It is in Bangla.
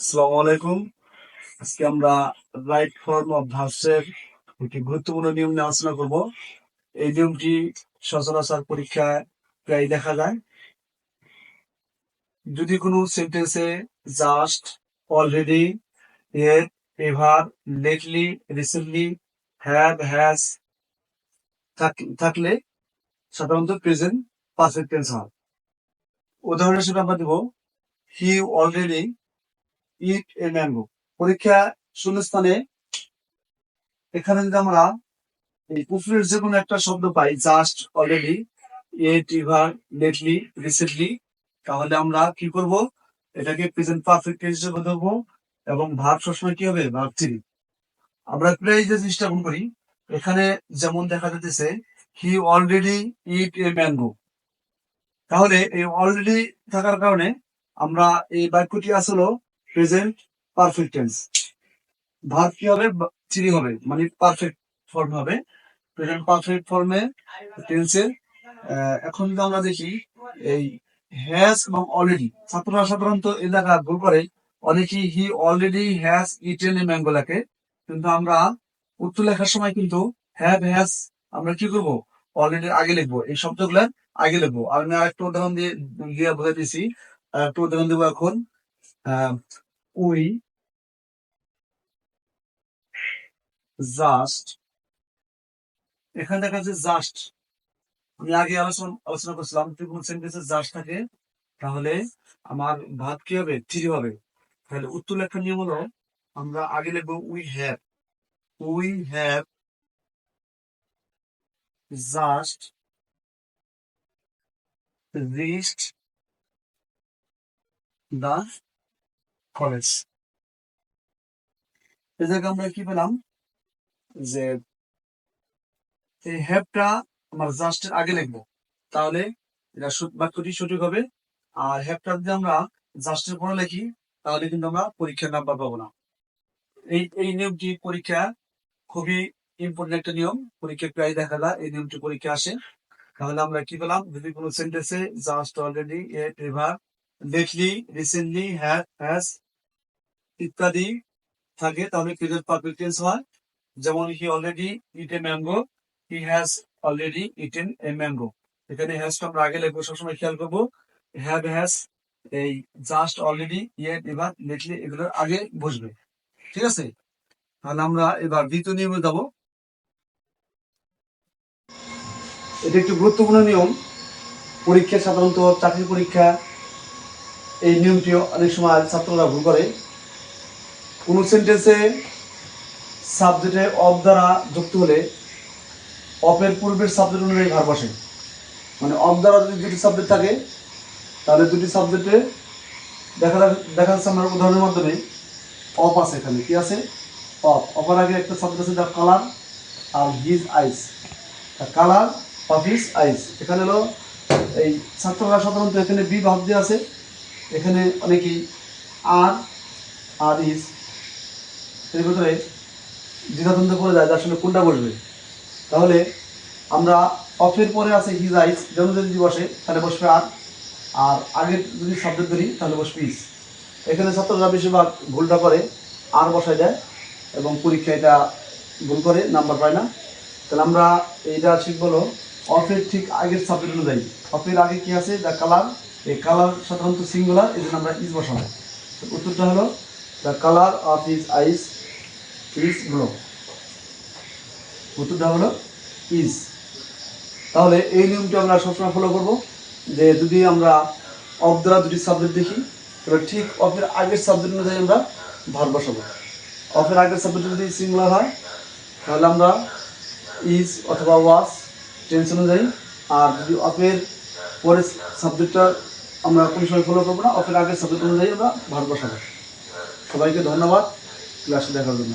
আসসালামু আলাইকুম। আজকে আমরা রাইট ফর্ম অফ ভার্সের একটি গুরুত্বপূর্ণ নিয়ম নিয়ে আলোচনা করব। এই নিয়মটি সচরাচর পরীক্ষায় প্রায় দেখা যায়। যদি কোনো সেন্টেন্সে জাস্ট অলরেডি এর ever lately recently have has থাকলে সাধারণত প্রেজেন্ট পারফেক্ট টেন্স হয়। উদাহরণ হিসেবে আমরা দেব হি অলরেডি ইট এ ম্যাঙ্গো পরীক্ষা শূন্যস্থানে। এখানে যদি আমরা এই উপরের যে কোনো একটা শব্দ পাই just already at ever lately recently তাহলে আমরা কি করব? এটাকে প্রেজেন্ট পারফেক্ট হিসেবে ধরবো এবং ভাব সবসময় কি হবে? ভাব থ্রি আমরা প্রায় যে জিনিসটা করি, এখানে যেমন দেখা যাচ্ছে হি অলরেডি ইট এ ম্যাঙ্গো তাহলে এই অলরেডি থাকার কারণে আমরা এই বাক্যটি আসলে প্রেজেন্ট পারফেক্ট টেন্স ভার্ব কি হবে? থ্রি হবে। মানে পারফেক্ট ফর্ম হবে। প্রেজেন্ট পারফেক্ট ফর্মে টেন্সের এখন যদি আমরা দেখি, এই হ্যাজ এবং অলরেডি ছাত্ররা সাধারণত এই জায়গা ভুল করে, অনেকেই he already has eaten a mango লেখে কিন্তু আমরা উত্তর লেখার সময় কিন্তু হ্যাভ হ্যাজ আমরা কি করব? অলরেডি আগে লিখব। এই শব্দগুলো আগে লিখব। আমি আরেকটা উদাহরণ দিয়ে বোঝাই দিয়েছি আরেকটা উদাহরণ দেবো এখন। উই জাস্ট এখানে দেখা যাচ্ছে জাস্ট আমি আগে আলোচনা আলোচনা করছিলাম কোনো সেন্টেন্সে জাস্ট থাকে, তাহলে আমার ভাত কি হবে? থ্রি হবে। তাহলে উত্তর লেখার নিয়ম হলো, আমরা আগে লিখব we have we have just reached the college. এ আমরা কি পেলাম? যে এই হ্যাপটা আমার জাস্টের আগে লিখব। তাহলে এটা বাক্যটি সঠিক হবে। আর হ্যাপটা যদি আমরা জাস্টের পরে লিখি, তাহলে কিন্তু আমরা পরীক্ষার নাম্বার পাবো না। এই এই নিয়মটি পরীক্ষা খুবই ইম্পর্টেন্ট একটা নিয়ম। পরীক্ষায় প্রায় দেখা যায় এই নিয়মটি পরীক্ষা আসে। তাহলে আমরা কি পেলাম? যদি কোনো সেন্টেন্সে just already A ever lately recently have has ইত্যাদি থাকে, তাহলে প্রেজেন্ট পারফেক্ট টেন্স হয়? যেমন he already eat a mango he has already eaten a mango এখানে হ্যাজটা আমরা আগে লিখব, সবসময় খেয়াল করব হ্যাভ হ্যাজ এই just already yet ever lately এগুলোর আগে বসবে। ঠিক আছে? তাহলে আমরা এবার দ্বিতীয় নিয়মে যাব। এটা একটু গুরুত্বপূর্ণ নিয়ম। পরীক্ষা সাধারণত চাকরি পরীক্ষা এই নিয়মটি অনেক সময় ছাত্ররা ভুল করে। কোনো সেন্টেন্সে সাবজেক্টে অফ দ্বারা যুক্ত হলে অফের পূর্বের সাবজেক্ট অনুযায়ী ভার বসে মানে অফ দ্বারা যদি দুটি সাবজেক্ট থাকে, তাহলে দুটি সাবজেক্টে দেখা দেখা যাচ্ছে আমার উদাহরণের মাধ্যমে অফ আছে এখানে। কি আছে? অফ অফের আগে একটা সাবজেক্ট আছে the colour R his eyes colour of his eyes এখানে হলো এই ছাত্ররা সাধারণত এখানে বি ভাব দিয়ে আছে। এখানে অনেকেই আর আর ইস এর ভিতরে দ্বিধাদ্বন্দ্ব করে যায় যে আসলে কোনটা বসবে। তাহলে আমরা অফের পরে আছে হিজ আইস যেমন যদি বসে, তাহলে বসবে আর। আর আগের যদি সাবজেক্ট ধরি, তাহলে বসবে ইস এখানে ছাত্ররা বেশিরভাগ ভুলটা করে, আর বসায় দেয় এবং পরীক্ষা এটা ভুল করে, নাম্বার পায় না। তাহলে আমরা এইটা ঠিক বলো অফের ঠিক আগের সাবজেক্ট অনুযায়ী। অফের আগে কি আছে? দ্য কালার এই কালার সাধারণত সিঙ্গুলার, এই জন্য আমরা ইজ বসাবো। উত্তরটা হলো the colour of his eyes is blue উত্তরটা হলো ইজ তাহলে এই নিয়মটি আমরা সবসময় ফলো করব, যে যদি আমরা অফ দ্বারা দুটি সাবজেক্ট দেখি, তাহলে ঠিক অফের আগের সাবজেক্ট অনুযায়ী আমরা ভার বসাবো। অফের আগের সাবজেক্ট যদি সিঙ্গুলার হয়, তাহলে আমরা ইজ অথবা ওয়াস টেন্স অনুযায়ী, আর যদি অফের পরের সাবজেক্টটা আমরা কোন সময় ফলো করব না অফের আগের সাবজেক্ট অনুযায়ী আমরা ভারতবর্ষ সবাইকে ধন্যবাদ ক্লাসে দেখার জন্য।